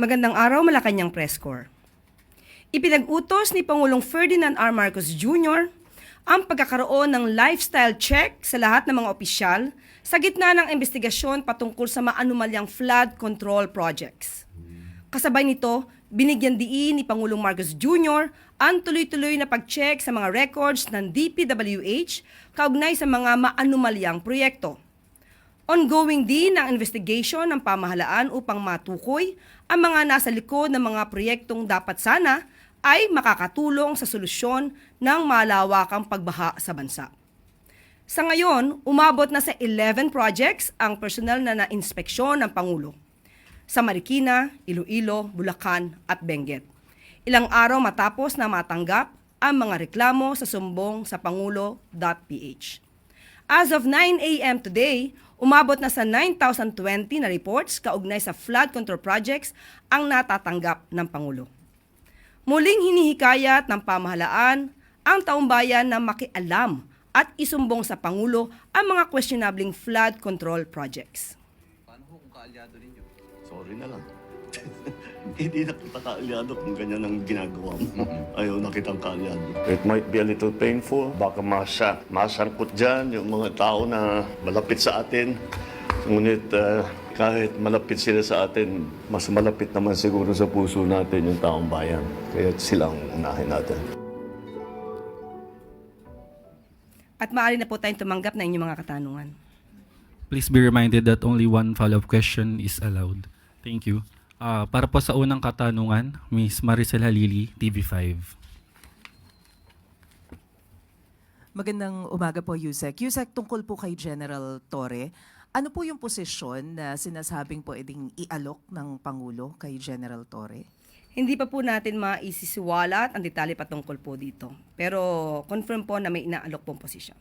Magandang araw, Malacanang Press Corps. Ipinag-utos ni Pangulong Ferdinand R. Marcos Jr. ang pagkakaroon ng lifestyle check sa lahat ng mga opisyal sa gitna ng investigasyon patungkol sa maanumalyang flood control projects. Kasabay nito, binigyan diin ni Pangulong Marcos Jr. ang tuloy-tuloy na pag-check sa mga records ng DPWH kaugnay sa mga maanumalyang proyekto. Ongoing din ang investigation ng pamahalaan upang matukoy ang mga nasa likod ng mga proyektong dapat sana ay makakatulong sa solusyon ng malawakang pagbaha sa bansa. Sa ngayon, umabot na sa 11 projects ang personal na na-inspeksyon ng Pangulo sa Marikina, Iloilo, Bulacan at Benguet. Ilang araw matapos na matanggap ang mga reklamo sa sumbong sa pangulo.ph. As of 9 a.m. today, umabot na sa 9,020 na reports kaugnay sa flood control projects ang natatanggap ng Pangulo. Muling hinihikayat ng pamahalaan ang taumbayan na makialam at isumbong sa Pangulo ang mga questionabling flood control projects. Paano kung kaalyado ninyo? Sorry na lang. Hindi na kita kaalyado kung ganyan ang ginagawa mo. Ayaw na kitang kaalyado. It might be a little painful. Baka masya, masangkot dyan yung mga tao na malapit sa atin. Ngunit ah, kahit malapit sila sa atin, mas malapit naman siguro sa puso natin yung taong bayan. Kaya silang unahin natin. At maaari na po tayong tumanggap na inyong mga katanungan. Please be reminded that only one follow-up question is allowed. Thank you. Ah, para po sa unang katanungan, Ms. Maricel Halili, TV5. Magandang umaga po, Yusek. Yusek, tungkol po kay General Torre, ano po yung posisyon na sinasabing pwedeng ialok ng Pangulo kay General Torre? Hindi pa po natin maisisiwalat ang detalye patungkol po dito. Pero confirm po na may inaalok pong posisyon.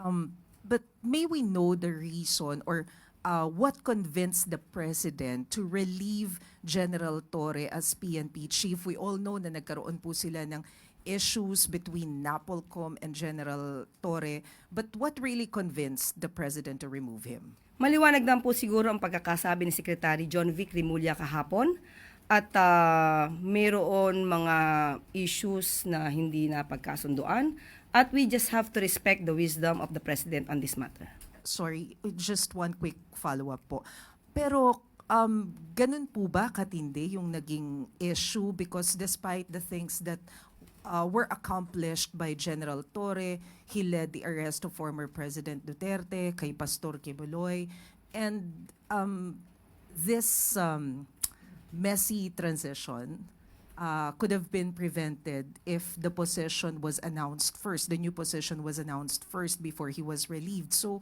Um, but may we know the reason or uh, what convinced the President to relieve General Torre as PNP chief? We all know na nagkaroon po sila ng issues between NAPOLCOM and General Torre. But what really convinced the President to remove him? Maliwanag lang po siguro ang pagkakasabi ni Secretary John Vic Rimulya kahapon at ah, mayroon mga issues na hindi na pagkasunduan at we just have to respect the wisdom of the President on this matter. Sorry, just one quick follow-up po. Pero um, ganun po ba katindi yung naging issue? Because despite the things that uh, were accomplished by General Torre, he led the arrest of former President Duterte, kay Pastor Kibuloy, and um, this um, messy transition uh, could have been prevented if the position was announced first, the new position was announced first before he was relieved. So,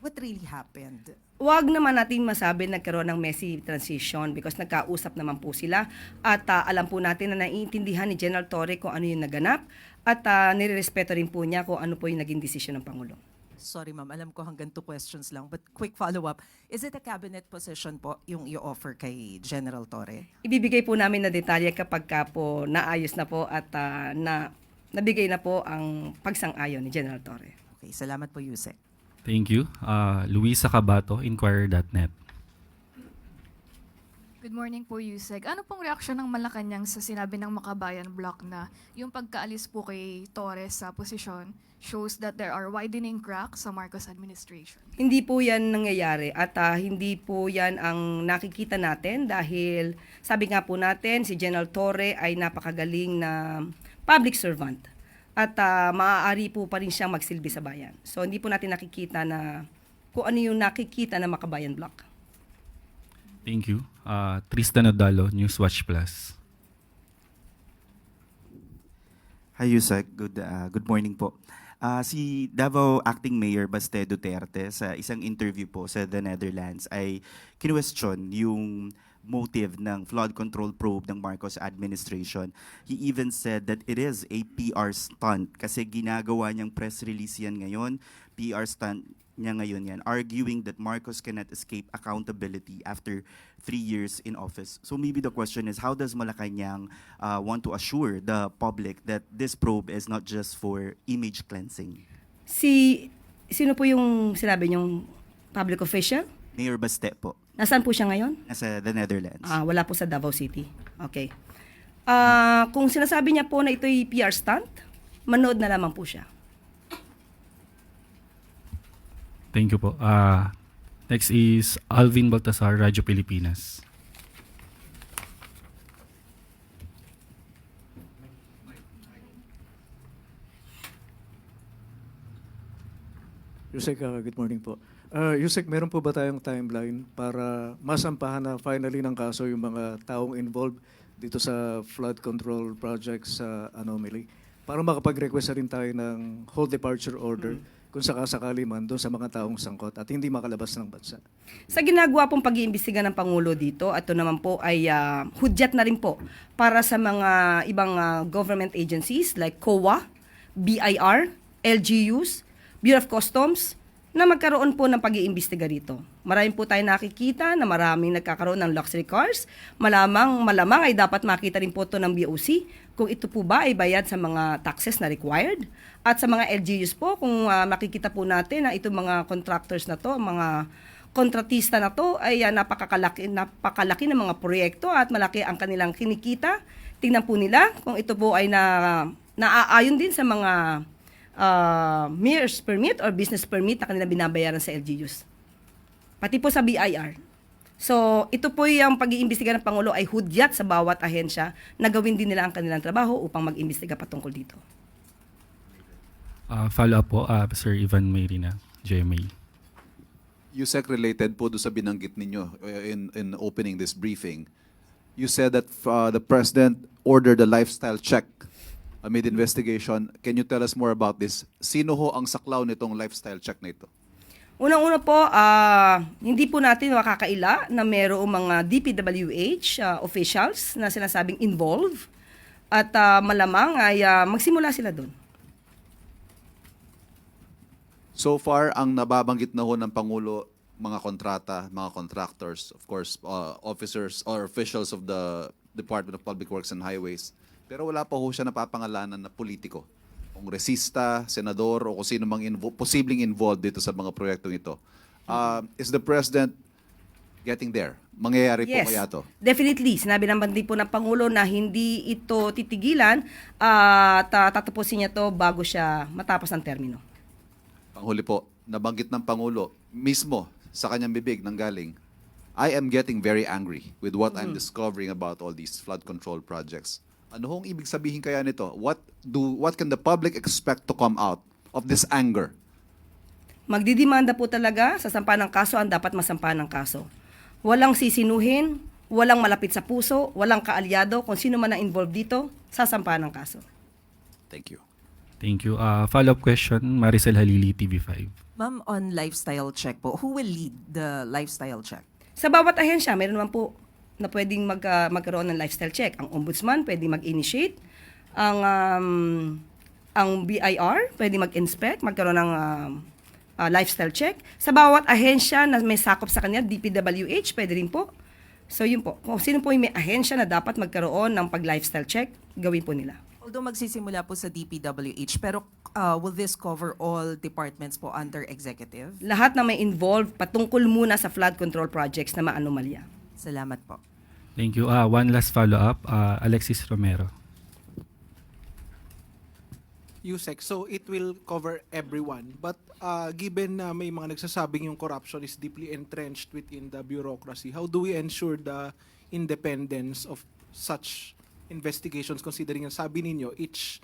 what really happened? Huwag naman natin masabi nagkaroon ng messy transition because nagkausap naman po sila at ah, alam po natin na naiintindihan ni General Torre kung ano yung naganap at uh, nirerespeto rin po niya kung ano po yung naging desisyon ng Pangulo. Sorry ma'am, alam ko hanggang two questions lang. But quick follow-up, is it a cabinet position po yung i-offer kay General Torre? Ibibigay po namin na detalye kapag ka po naayos na po at ah, na nabigay na po ang pagsang-ayon ni General Torre. Okay, salamat po Yusek. Thank you. Ah, Luisa Cabato, Inquirer.net. Good morning po, Yusek. Ano pong reaksyon ng Malacanang sa sinabi ng Makabayan Block na yung pagkaalis po kay Torres sa posisyon shows that there are widening cracks sa Marcos administration? Hindi po yan nangyayari at ah, hindi po yan ang nakikita natin dahil sabi nga po natin si General Torre ay napakagaling na public servant at ah, maaari po pa rin siyang magsilbi sa bayan. So hindi po natin nakikita na kung ano yung nakikita ng Makabayan Block. Thank you. Ah, Tristan Odalo, Newswatch Plus. Hi Yusek, good uh, good morning po. Ah, si Davao Acting Mayor Baste Duterte sa isang interview po sa The Netherlands ay kinwestiyon yung motive ng flood control probe ng Marcos administration. He even said that it is a PR stunt kasi ginagawa niyang press release yan ngayon, PR stunt niya ngayon yan, arguing that Marcos cannot escape accountability after three years in office. So maybe the question is, how does Malacanang uh, want to assure the public that this probe is not just for image cleansing? Si sino po yung sinabi niyong public official? Mayor Baste po. Nasaan po siya ngayon? Nasa the Netherlands. Ah, wala po sa Davao City. Okay. Ah, kung sinasabi niya po na ito'y PR stunt, manood na lamang po siya. Thank you po. Ah, next is Alvin Baltasar, Radyo Pilipinas. Yusek, uh, good morning po. Uh, Yusek, meron po ba tayong timeline para masampahan na finally ng kaso yung mga taong involved dito sa flood control project sa Anomaly? Para makapag-request na rin tayo ng whole departure order kung sakasakali man doon sa mga taong sangkot at hindi makalabas ng bansa. Sa ginagawa pong pag-iimbestiga ng Pangulo dito, ito naman po ay ah, hudyat na rin po para sa mga ibang ah, government agencies like COA, BIR, LGUs, Bureau of Customs, na magkaroon po ng pag-iimbestiga rito. Marami po tayo nakikita na maraming nagkakaroon ng luxury cars. Malamang, malamang ay dapat makita rin po ito ng BOC kung ito po ba ay bayad sa mga taxes na required. At sa mga LGUs po, kung ah, makikita po natin na itong mga contractors na to, mga kontratista na to ay ah, napakakalaki, napakalaki ng mga proyekto at malaki ang kanilang kinikita. Tingnan po nila kung ito po ay na, naaayon din sa mga uh, MERS permit or business permit na kanilang binabayaran sa LGUs. Pati po sa BIR. So, ito po yung pag-iimbestiga ng Pangulo ay hudyat sa bawat ahensya na gawin din nila ang kanilang trabaho upang mag-imbestiga patungkol dito. Ah, follow up po, ah, Sir Ivan Mayrina, GMA. USEC related po doon sa binanggit ninyo uh, in, in opening this briefing. You said that uh, the President ordered a lifestyle check amid investigation. Can you tell us more about this? Sino ho ang saklaw nitong lifestyle check na ito? Unang-una po, ah, hindi po natin makakaila na mayroong mga DPWH ah, officials na sinasabing involved at ah, malamang ay ah, magsimula sila doon. So far, ang nababanggit na ho ng Pangulo, mga kontrata, mga contractors, of course, uh, officers or officials of the Department of Public Works and Highways. Pero wala pa ho siya napapangalanan na politiko. Kongresista, senador, o kung sino mang invo- posibleng involved dito sa mga proyektong ito. Uh, is the President getting there? Mangyayari po kaya to? definitely. Sinabi naman din po ng Pangulo na hindi ito titigilan at ah, tatapusin niya to bago siya matapos ng termino. Panghuli po, nabanggit ng Pangulo mismo sa kanyang bibig nang galing, I am getting very angry with what I'm discovering about all these flood control projects. Ano hong ibig sabihin kaya nito? What do what can the public expect to come out of this anger? Magdidimanda po talaga sa sampa ng kaso ang dapat masampa ng kaso. Walang sisinuhin, walang malapit sa puso, walang kaalyado, kung sino man ang involved dito, sasampa ng kaso. Thank you. Thank you. Ah, follow up question, Maricel Halili, TV5. Ma'am, on lifestyle check po, who will lead the lifestyle check? Sa bawat ahensya, meron naman po na pwedeng mag, ah, magkaroon ng lifestyle check. Ang ombudsman pwedeng mag-initiate. Ang, um, ang BIR pwedeng mag-inspect, magkaroon ng um, ah, lifestyle check. Sa bawat ahensya na may sakop sa kanya, DPWH, pwede rin po. So yun po, kung sino po yung may ahensya na dapat magkaroon ng pag-lifestyle check, gawin po nila. Although magsisimula po sa DPWH, pero uh, will this cover all departments po under executive? Lahat na may involved patungkol muna sa flood control projects na maanomalya. Salamat po. Thank you. Ah, one last follow up, ah, Alexis Romero. USEC. So it will cover everyone. But uh, given na may mga nagsasabing yung corruption is deeply entrenched within the bureaucracy, how do we ensure the independence of such investigations considering ang sabi ninyo, each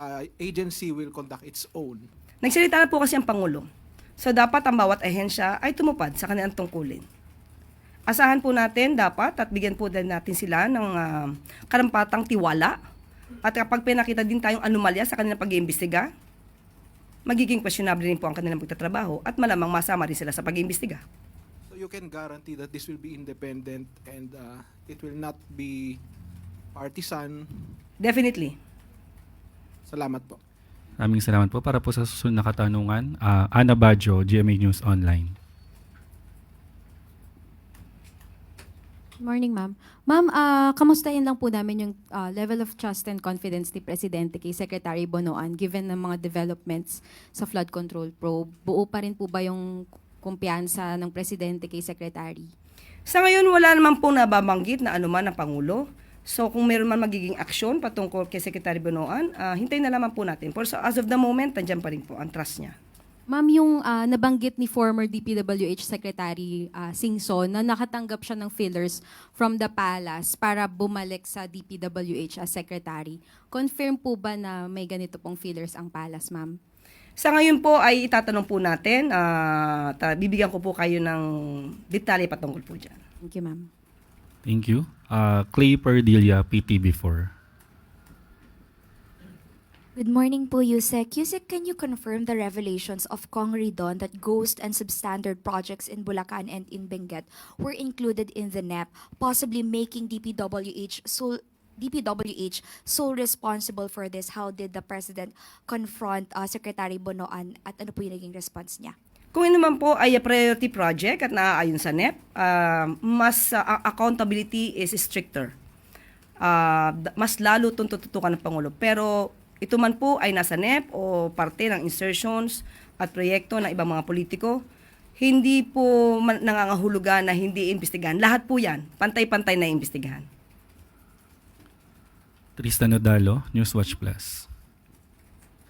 uh, agency will conduct its own? Nagsalita na po kasi ang Pangulo. So dapat ang bawat ahensya ay tumupad sa kanilang tungkulin. Asahan po natin dapat at bigyan po din natin sila ng ah, karampatang tiwala. At kapag pinakita din tayong anomalya sa kanilang pag-iimbestiga, magiging questionable rin po ang kanilang pagtatrabaho at malamang masama rin sila sa pag-iimbestiga. So you can guarantee that this will be independent and uh, it will not be partisan. Definitely. Salamat po. Maraming salamat po. Para po sa susunod na katanungan, ah, Ana Bajo, GMA News Online. Morning, ma'am. Ma'am, ah, kamustahin lang po namin yung ah, level of trust and confidence ni Presidente kay Secretary Bonoan given ng mga developments sa flood control probe. Buo pa rin po ba yung kumpiyansa ng Presidente kay Secretary? Sa ngayon, wala naman po nababanggit na anuman ng Pangulo. So kung meron man magiging aksyon patungkol kay Secretary Bonoan, ah, hintayin na lamang po natin. Pero so, as of the moment, nandiyan pa rin po ang trust niya. Ma'am, yung ah, nabanggit ni former DPWH Secretary ah, Singson na nakatanggap siya ng fillers from the palace para bumalik sa DPWH as secretary. Confirm po ba na may ganito pong fillers ang palace, ma'am? Sa ngayon po ay itatanong po natin, ah, ta- bibigyan ko po kayo ng detalye patungkol po dyan. Thank you, ma'am. Thank you. Uh, Clay Perdilla, PTB4. Good morning po, Yusek. Yusek, can you confirm the revelations of Kong Ridon that ghost and substandard projects in Bulacan and in Benguet were included in the NEP, possibly making DPWH sole DPWH sole responsible for this? How did the President confront uh, Secretary Bonoan at ano po yung naging response niya? Kung yun naman po ay a priority project at naaayon sa NEP, ah, mas ah, accountability is stricter. D- mas lalo itong tututukan ng Pangulo. Pero ito man po ay nasa NEP o parte ng insertions at proyekto ng ibang mga politiko, hindi po nangangahulugan na hindi imbestigahan. Lahat po yan, pantay-pantay na imbestigahan. Tristan Odalo, Newswatch Plus.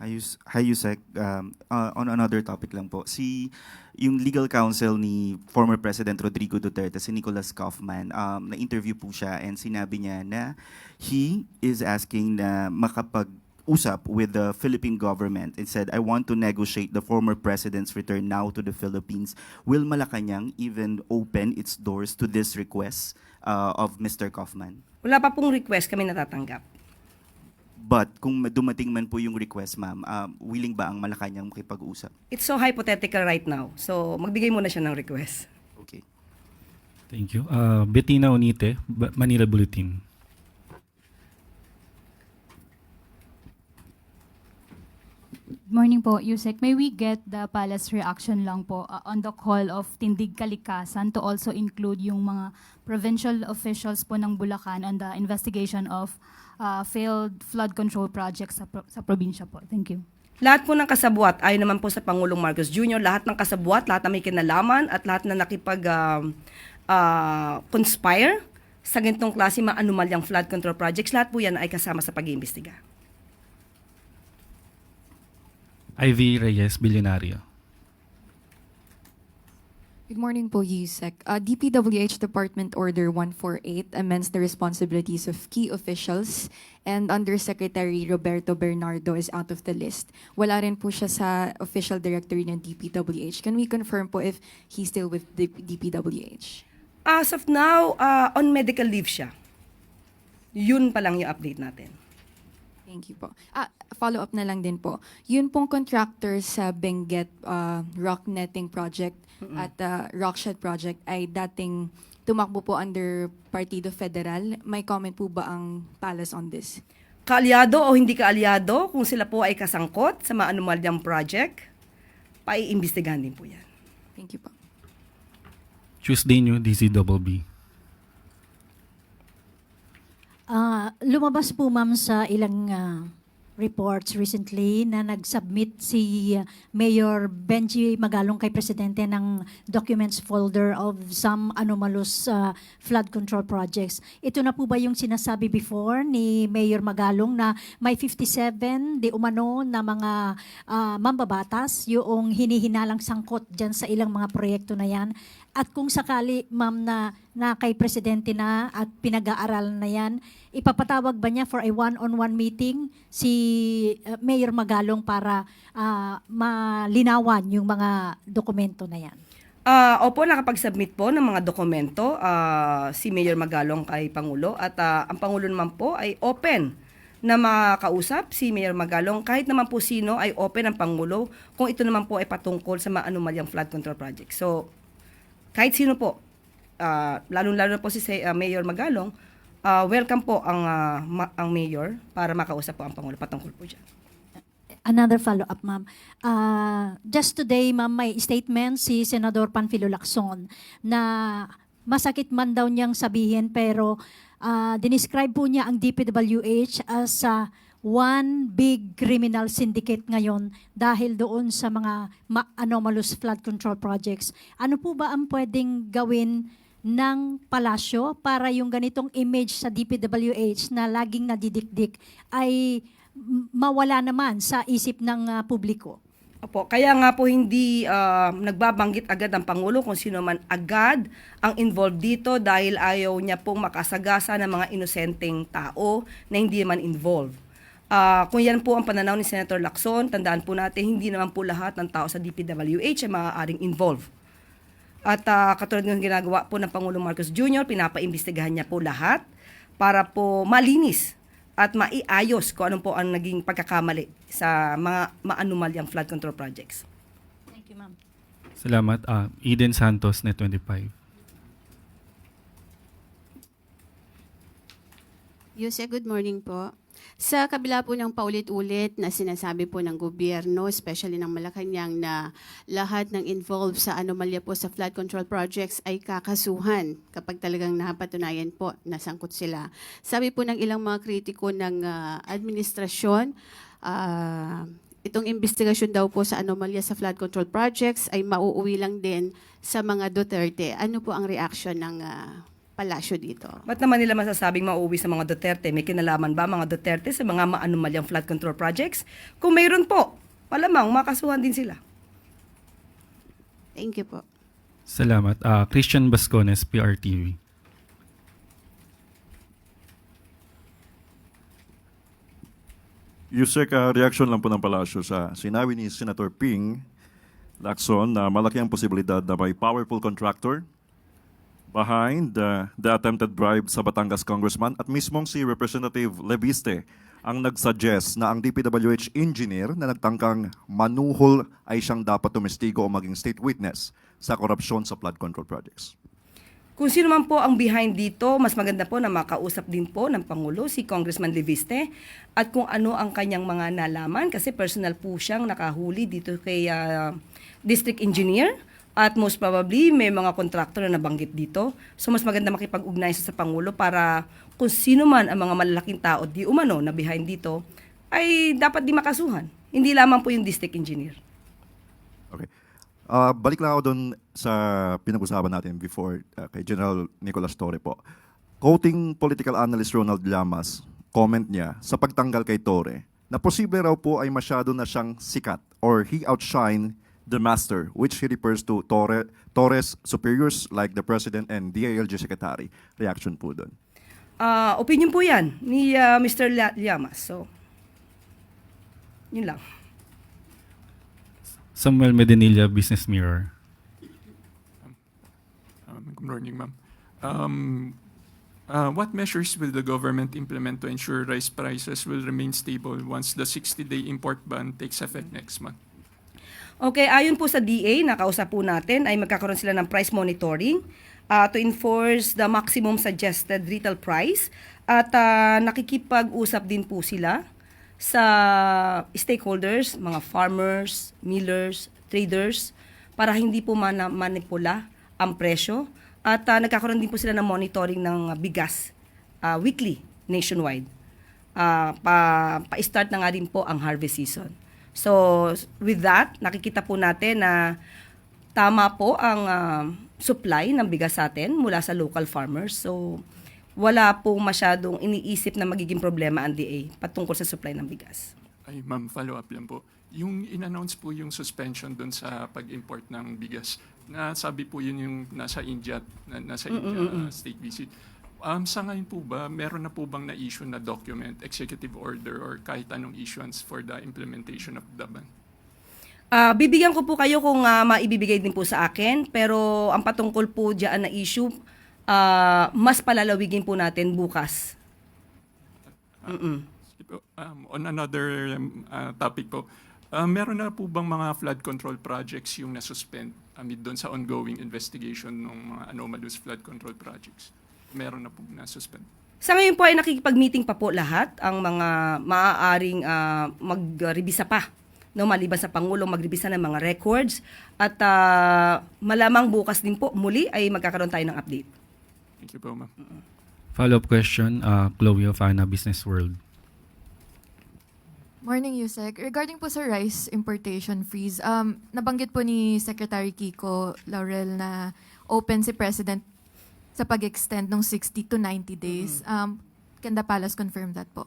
Hi, Yus- hi Yusek. Um, uh, on another topic lang po. Si, yung legal counsel ni former President Rodrigo Duterte, si Nicholas Kaufman, um, na-interview po siya and sinabi niya na he is asking na makapag usap with the Philippine government and said, I want to negotiate the former president's return now to the Philippines. Will Malacanang even open its doors to this request uh, of Mr. Kaufman? Wala pa pong request kami natatanggap. But kung dumating man po yung request, ma'am, um, willing ba ang Malacanang makipag-usap? It's so hypothetical right now. So magbigay muna siya ng request. Okay. Thank you. Uh, Bettina Onite, Manila Bulletin. Morning po, Yusek. May we get the palace reaction lang po uh, on the call of Tindig Kalikasan to also include yung mga provincial officials po ng Bulacan on the investigation of uh, failed flood control projects sa, pro- sa probinsya po. Thank you. Lahat po ng kasabwat, ayon naman po sa Pangulong Marcos Jr., lahat ng kasabwat, lahat na may kinalaman at lahat na nakipag um, ah, conspire sa ganitong klase mga anomalyang flood control projects, lahat po yan ay kasama sa pag-iimbestiga. Ivy Reyes, Billionario. Good morning po, Yusek. Uh, DPWH Department Order 148 amends the responsibilities of key officials and Undersecretary Roberto Bernardo is out of the list. Wala rin po siya sa official directory ng DPWH. Can we confirm po if he's still with the DPWH? As of now, ah, on medical leave siya. Yun pa lang yung update natin. Thank you po. Ah, follow up na lang din po. Yun pong contractor sa Benguet uh, rock netting project at uh, rockshed project ay dating tumakbo po under Partido Federal. May comment po ba ang Palace on this? Kaalyado o hindi kaalyado, kung sila po ay kasangkot sa mga anomalyang project, paiimbestigahan din po yan. Thank you po. Tuesday New, DZBB. Ah, lumabas po ma'am sa ilang ah, reports recently na nag-submit si Mayor Benji Magalong kay Presidente ng documents folder of some anomalous ah, flood control projects. Ito na po ba yung sinasabi before ni Mayor Magalong na may 57 di umano na mga ah, mambabatas yung hinihinalang sangkot dyan sa ilang mga proyekto na yan? At kung sakali, ma'am, na, na kay Presidente na at pinag-aaralan na yan, ipapatawag ba niya for a one-on-one meeting si uh, Mayor Magalong para ah, malinawan yung mga dokumento na yan? Ah, opo, nakapag-submit po ng mga dokumento ah, si Mayor Magalong kay Pangulo at ah, ang Pangulo naman po ay open na makausap si Mayor Magalong kahit naman po sino ay open ang Pangulo kung ito naman po ay patungkol sa mga anomalyang flood control project. So, kahit sino po, ah, lalong-lalo na po si ah, Mayor Magalong, ah, welcome po ang, ah, ma- ang Mayor para makausap po ang Pangulo patungkol po dyan. Another follow-up, ma'am. Ah, just today, ma'am, may statement si Senador Panfilo Lacson na masakit man daw niyang sabihin pero ah, dinescribe po niya ang DPWH as ah, one big criminal syndicate ngayon dahil doon sa mga ma- anomalous flood control projects. Ano po ba ang pwedeng gawin ng palasyo para yung ganitong image sa DPWH na laging nadidikdik ay mawala naman sa isip ng ah, publiko? Opo, kaya nga po hindi ah, nagbabanggit agad ang Pangulo kung sino man agad ang involved dito dahil ayaw niya pong makasagasa ng mga inosenteng tao na hindi man involved. Ah, kung yan po ang pananaw ni Senator Lacson, tandaan po natin hindi naman po lahat ng tao sa DPWH ay maaaring involved. At ah, katulad ng ginagawa po ng Pangulong Marcos Jr., pinapaimbestigahan niya po lahat para po malinis at maiayos kung ano po ang naging pagkakamali sa mga maanumalyang flood control projects. Thank you, ma'am. Salamat. Ah, Eden Santos, Net 25. Yuse, good morning po. Sa kabila po ng paulit-ulit na sinasabi po ng gobyerno, especially ng Malacanang, na lahat ng involved sa anomalya po sa flood control projects ay kakasuhan kapag talagang napatunayan po na sangkot sila. Sabi po ng ilang mga kritiko ng ah, administrasyon, ah, itong investigasyon daw po sa anomalya sa flood control projects ay mauuwi lang din sa mga Duterte. Ano po ang reaction ng ah, palasyo dito? Ba't naman nila masasabing mauwi sa mga Duterte? May kinalaman ba mga Duterte sa mga maanumalyang flood control projects? Kung mayroon po, malamang makasuhan din sila. Thank you po. Salamat. Ah, Christian Bascones, PRTV. Yusek, uh, reaction lang po ng palasyo sa sinabi ni Senator Ping Lacson na malaki ang posibilidad na may powerful contractor behind uh, the attempted bribe sa Batangas congressman at mismong si Representative Leviste ang nagsuggest na ang DPWH engineer na nagtangkang manuhol ay siyang dapat tumestigo o maging state witness sa korupsyon sa flood control projects. Kung sino man po ang behind dito, mas maganda po na makausap din po ng Pangulo si Congressman Leviste at kung ano ang kanyang mga nalaman kasi personal po siyang nakahuli dito kay ah, District Engineer at most probably may mga kontraktor na nabanggit dito. So mas maganda makipag-ugnay sa Pangulo para kung sino man ang mga malalaking tao di umano na behind dito ay dapat di makasuhan. Hindi lamang po yung District Engineer. Okay. Ah, balik lang ako doon sa pinag-usapan natin before ah, kay General Nicolas Torre po. Quoting political analyst Ronald Llamas, comment niya sa pagtanggal kay Torre na posible raw po ay masyado na siyang sikat or he outshine the master which he refers to Torre, Torres superiors like the President and DILG Secretary. Reaction po doon. Ah, opinion po yan ni ah, Mr. La- Llamas. So, yun lang. Samuel Medinilla, Business Mirror. Um, Good morning, ma'am. Um, uh, What measures will the government implement to ensure rice prices will remain stable once the 60-day import ban takes effect next month? Okay, ayon po sa DA, nakausap po natin, ay magkakaroon sila ng price monitoring uh, to enforce the maximum suggested retail price at uh, nakikipag-usap din po sila sa stakeholders, mga farmers, millers, traders, para hindi po mana- manipula ang presyo. At uh, nagkakaroon din po sila ng monitoring ng bigas uh, weekly nationwide. Uh, pa, pa-start na nga din po ang harvest season. So, with that, nakikita po natin na tama po ang ah, supply ng bigas sa atin mula sa local farmers. So, wala po masyadong iniisip na magiging problema ang DA patungkol sa supply ng bigas. Ay, ma'am, follow-up lang po. Yung in-announce po yung suspension doon sa pag-import ng bigas, na sabi po yun yung nasa India, na, nasa India uh, state visit. Um, sa ngayon po ba, meron na po bang na-issue na document, executive order, or kahit anong issuance for the implementation of the ban? Ah, bibigyan ko po kayo kung ah, maibibigay din po sa akin, pero ang patungkol po diyan na issue, ah, mas palalawigin po natin bukas. Mm-mm. Um, on another um, uh, topic po, uh, meron na po bang mga flood control projects yung nasuspend amid doon sa ongoing investigation ng mga anomalous flood control projects? Meron na po nasuspend. Sa ngayon po ay nakikipag-meeting pa po lahat ang mga maaaring ah, magrebisa pa. No, maliban sa Pangulo, magrebisa ng mga records. At ah, malamang bukas din po, muli ay magkakaroon tayo ng update. Thank you po, ma'am. Follow-up question, uh, Chloe Ofana, Business World. Morning, Yusek. Regarding po sa rice importation freeze, um, nabanggit po ni Secretary Kiko Laurel na open si President Sa pag-extend ng 60 to 90 days, um, can the palace confirm that po?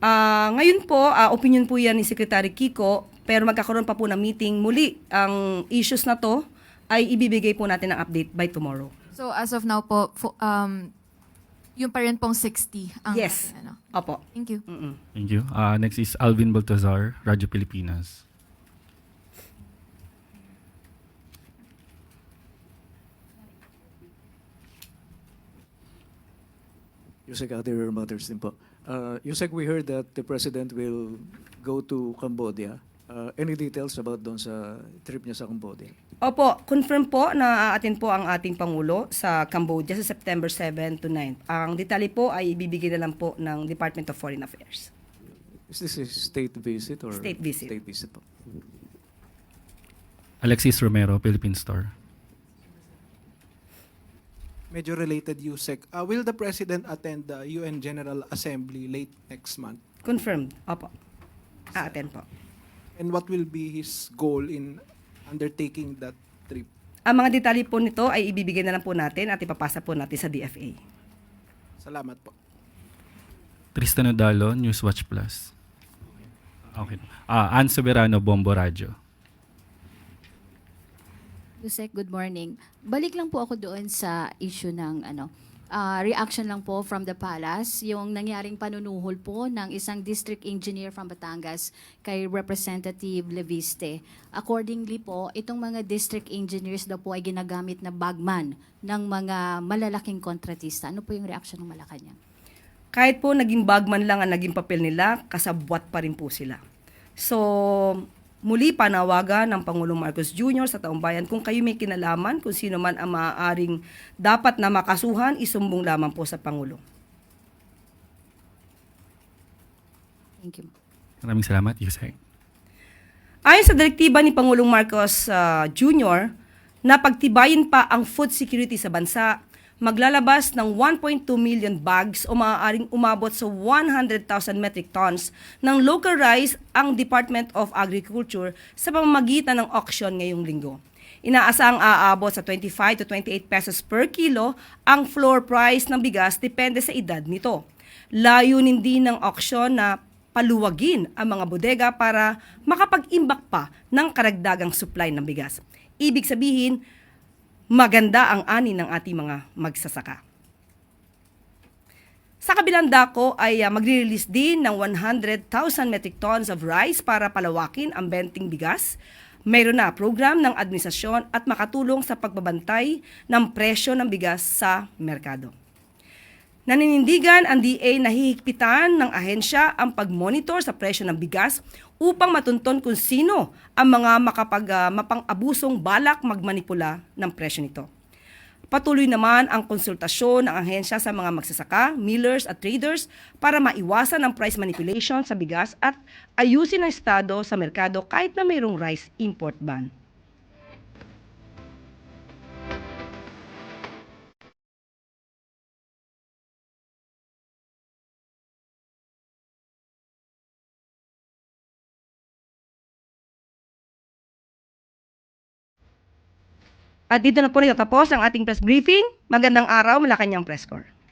Ah, ngayon po, ah, opinion po yan ni Secretary Kiko, pero magkakaroon pa po ng meeting. Muli, ang issues na to ay ibibigay po natin ng update by tomorrow. So as of now po, fo- um, yung pa rin pong 60 ang Yes. ano. Opo. Thank you. Mm-mm. Thank you. Uh, next is Alvin Baltazar, Radyo Pilipinas. Yusek, other matters din po. Uh, Yusek, we heard that the President will go to Cambodia. Uh, any details about doon sa trip niya sa Cambodia? Opo, confirm po na aatin po ang ating Pangulo sa Cambodia sa September 7 to 9. Ang detalye po ay ibibigay na lang po ng Department of Foreign Affairs. Is this a state visit or? State visit. State visit po. Alexis Romero, Philippine Star. Medyo related, Yusek. Uh, will the President attend the UN General Assembly late next month? Confirmed. Opo. Aaten po. And what will be his goal in undertaking that trip? Ang mga detalye po nito ay ibibigay na lang po natin at ipapasa po natin sa DFA. Salamat po. Tristan Odalo, Newswatch Plus. Okay. Ah, Ann Soberano, Bombo Radyo. Yusek, good morning. Balik lang po ako doon sa issue ng ano, ah, reaction lang po from the palace, yung nangyaring panunuhol po ng isang district engineer from Batangas kay Representative Leviste. Accordingly po, itong mga district engineers daw po ay ginagamit na bagman ng mga malalaking kontratista. Ano po yung reaction ng Malacanang? Kahit po naging bagman lang ang naging papel nila, kasabwat pa rin po sila. So, muli panawagan ng Pangulong Marcos Jr. sa taong bayan kung kayo may kinalaman, kung sino man ang maaaring dapat na makasuhan, isumbong lamang po sa Pangulo. Thank you. Maraming salamat, Yusek. Ayon sa direktiba ni Pangulong Marcos ah, Jr., na pagtibayin pa ang food security sa bansa, maglalabas ng 1.2 million bags o maaaring umabot sa 100,000 metric tons ng local rice ang Department of Agriculture sa pamamagitan ng auction ngayong linggo. Inaasang aabot sa 25 to 28 pesos per kilo ang floor price ng bigas depende sa edad nito. Layunin din ng auction na paluwagin ang mga bodega para makapag-imbak pa ng karagdagang supply ng bigas. Ibig sabihin, maganda ang ani ng ating mga magsasaka. Sa kabilang dako ay uh, magre-release din ng 100,000 metric tons of rice para palawakin ang benting bigas. Mayroon na program ng administrasyon at makatulong sa pagbabantay ng presyo ng bigas sa merkado. Naninindigan ang DA na hihigpitan ng ahensya ang pag-monitor sa presyo ng bigas upang matunton kung sino ang mga makapag, ah, mapang-abusong balak magmanipula ng presyo nito. Patuloy naman ang konsultasyon ng ahensya sa mga magsasaka, millers at traders para maiwasan ang price manipulation sa bigas at ayusin ang estado sa merkado kahit na mayroong rice import ban. At dito na po natatapos ang ating press briefing. Magandang araw, Malacanang Press Corps.